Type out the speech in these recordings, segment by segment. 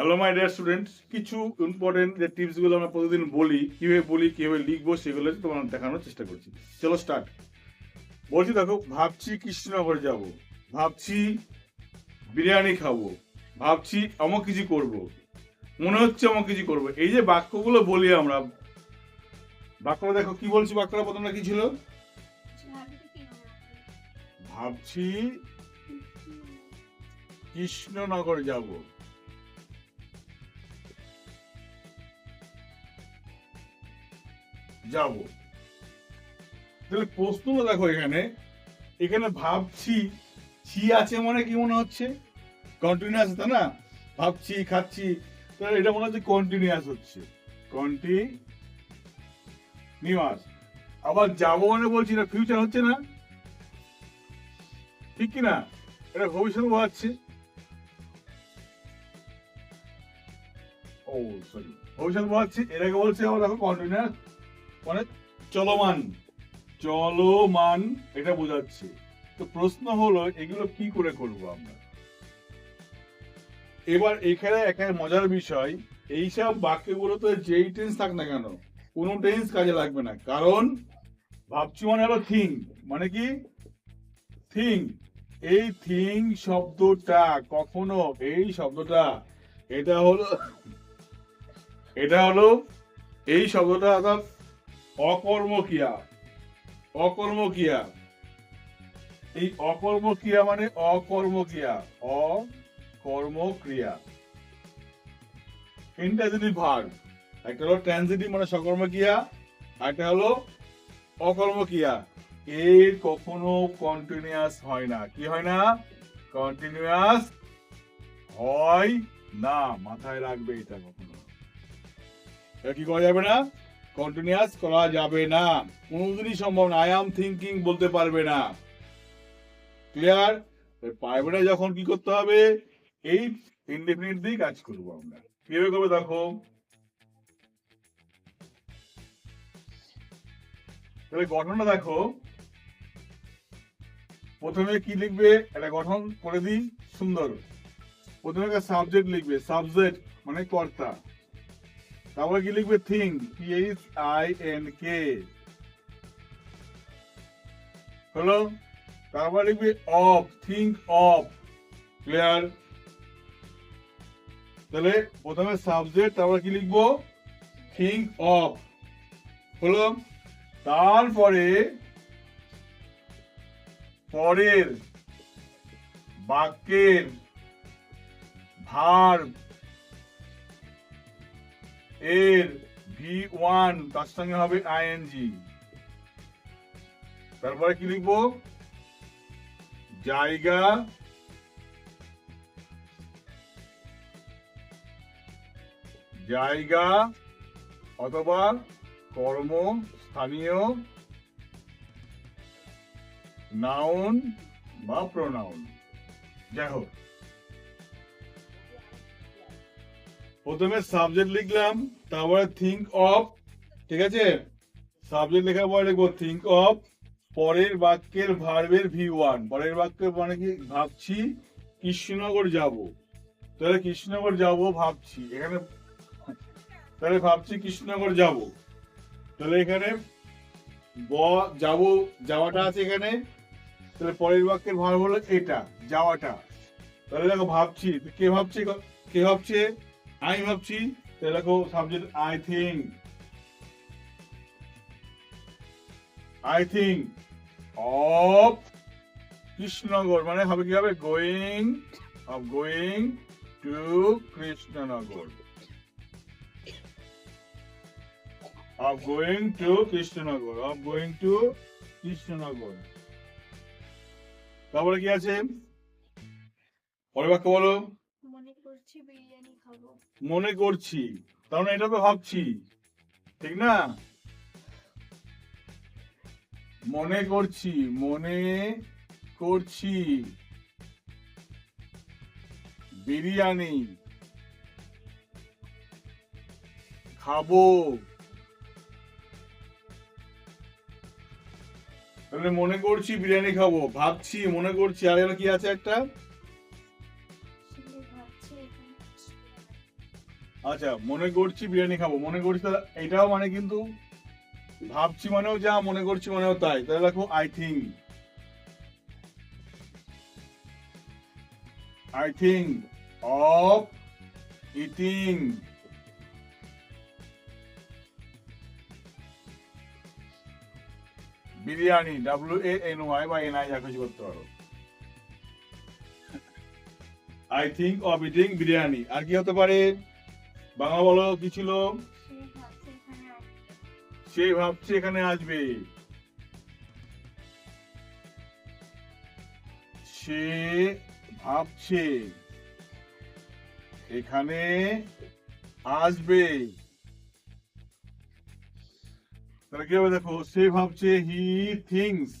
Hello my dear student কিছু important যে টিপসগুলো আমরা প্রতিদিন বলি, কীভাবে বলি, কীভাবে লিখব, সেগুলো তোমার দেখানোর চেষ্টা করছি। চলো স্টার্ট বলছি দেখো, ভাবছি কৃষ্ণনগর যাব, ভাবছি বিরিয়ানি খাব, ভাবছি অমুক কিছু করব। মনে হচ্ছে অমুক কিছু করব। এই যে বাক্যগুলো বলি আমরা, বাক্যটা দেখো, কি বলছি বাক্যটা প্রথমটা কি ছিল? ভাবছি কৃষ্ণনগর যাব। যাব। তাহলে প্রশ্নটা দেখো এখানে। এখানে ভাবছি, ছি আছে মানে কি মনে হচ্ছে? কন্টিনিউয়াস তাই না? ভাবছি, খাচ্ছি তাহলে এটা মনে হচ্ছে কন্টিনিউয়াস হচ্ছে। কন্টিনিউয়াস আবার যাব মানে বলছি না ফিউচার হচ্ছে না। ঠিক কি না? এটা ভবিষ্যৎ বোঝাচ্ছে ও সরি ভবিষ্যৎ বোঝাচ্ছে এটাকে বলছে, আবার দেখো কন্টিনিউয়াস মানে চলমান চলমান, এটা বোঝাচ্ছে। তো প্রশ্ন হলো, এগুলো কি করে করব আমরা? এবার এখানে একটা মজার বিষয়, এইসব বাক্যগুলোতে যেই টেন্স থাক না কেন, কোনো টেন্স কাজে লাগবে না। কারণ ভাবছি মানে হলো থিং মানে কি? থিং এই থিং শব্দটা কখনো, এই শব্দটা, এটা হলো এটা হলো, এই শব্দটা অর্থাৎ অকর্মক্রিয়া অকর্মক্রিয়া এই অকর্মক্রিয়া মানে অকর্মক্রিয়া। অকর্মক্রিয়া ইন্টারজেটিভ ভার্ব একটা হলো ট্রানজিটিভ মানে সকর্মক্রিয়া একটা হলো অকর্মক্রিয়া এর কখনো কন্টিনিউয়াস হয় না। কি হয় না? কন্টিনিউয়াস হয় না। মাথায় রাখবে এটা কখনো। এটা কি করা যাবে না? কন্টিনিউয়াস করা যাবে না। কোনোদিনই সম্ভব না। আই এম থিঙ্কিং বলতে পারবে না। ক্লিয়ার পারবে না যখন কি করতে হবে? এই ইনডেফিনিট দিয়ে কাজ করব আমরা। কীভাবে করবে দেখো? তাহলে গঠনটা দেখো। প্রথমে কি লিখবে? একটা গঠন করে দিই সুন্দর। প্রথমে সাবজেক্ট লিখবে। সাবজেক্ট মানে কর্তা। তারপরে কি লিখবে thing? P H I N K হলো? তারপর লিখবে অফ থিঙ্ক অফ। ক্লিয়ার? তাহলে প্রথমে সাবজেক্ট, তারপর কি লিখব? Think of. হলো? তারপরে পরের বাক্যের ভার এর ভি ওয়ান, তার সঙ্গে হবে আইএনজি তারপরে কি লিখব? জায়গা জায়গা অথবা কর্ম স্থানীয় নাউন বা প্রোনাউন। যাই হোক। প্রথমে সাবজেক্ট লিখলাম, তারপরে থিঙ্ক অফ ঠিক আছে? সাবজেক্ট লেখার পরে লিখব থিঙ্ক অফ পরের বাক্যের ভার্বের ভি ওয়ান পরের বাক্যের মানে কি? ভাবছি কৃষ্ণনগর যাব। তাহলে কৃষ্ণনগর যাব ভাবছি। এখানে তাহলে ভাবছি কৃষ্ণনগর যাব। তাহলে এখানে ব, যাব, যাওয়াটা আছে এখানে। তাহলে পরের বাক্যের ভার্ব হলো এটা, যাওয়াটা। তাহলে দেখো ভাবছি, কে ভাবছে? কে ভাবছে? আমি ভাবছি দেখো subject I think I think of Krishnanagar মানে হবে কি হবে? Going of going to Krishnanagar of going to Krishnanagar of going to Krishnanagar তারপরে কি আছে? পরের বাক্য বলো। মনে করছি মানে এটা তো ভাবছি, ঠিক না? মনে করছি মনে করছি। বিরিয়ানি খাব। তাহলে মনে করছি বিরিয়ানি খাব, ভাবছি, মনে করছি। আর কি আছে একটা? আচ্ছা মনে করছি বিরিয়ানি খাব, মনে করছি এটাও মানে কিন্তু ভাবছি মানেও যা, মনে করছি মানেও তাই। তাহলে দেখো I think I think of eating biryani W A N Y বা এন আই যা করতে পারো। I think of eating biryani আর কি হতে পারে? বাংলা বলো, কি ছিল? সে ভাবছে এখানে আসবে। সে ভাবছে এখানে আসবে। তাহলে কি হবে দেখো, সে ভাবছে he thinks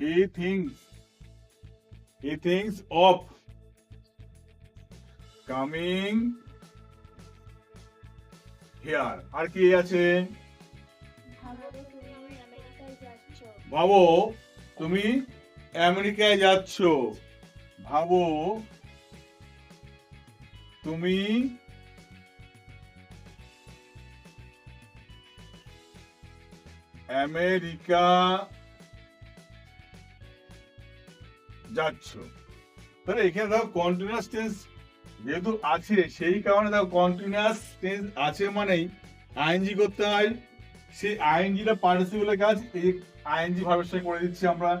he thinks he thinks of coming here আর কি আছে? ভাবো, তুমি আমেরিকায় যাচ্ছ। ভাবো, তুমি আমেরিকা যাচ্ছ। তাহলে এখানে ধরো কন্টিনিউয়াস টেন্স যেহেতু আছে, সেই কারণে দেখো কন্টিনিউয়াস টেন্স আছে মানেই আইএনজি করতে হয়। সেই আইএনজিটা পার্টিসিপেলের কাজ, এই আইএনজি ভাবের সঙ্গে করে দিচ্ছি আমরা।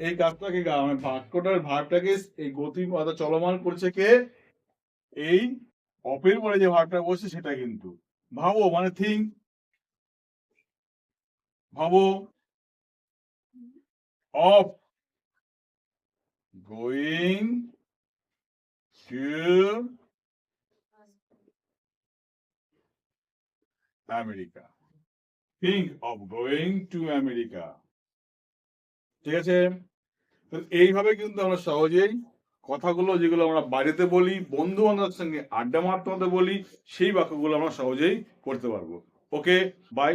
এই কাজটাকে মানে বাক্যটার ভাবটাকে এই গতি অর্থাৎ চলমান করছে কে? এই অপের পরে যে ভাবটা বসছে সেটা কিন্তু। ভাবো মানে থিঙ্ক ভাবো of going to America think of going to America ঠিক আছে? এইভাবে কিন্তু আমরা সহজেই কথাগুলো যেগুলো আমরা বাড়িতে বলি বন্ধু বান্ধবের সঙ্গে আড্ডা মারতে বলি, সেই বাক্যগুলো আমরা সহজেই করতে পারব। Okay bye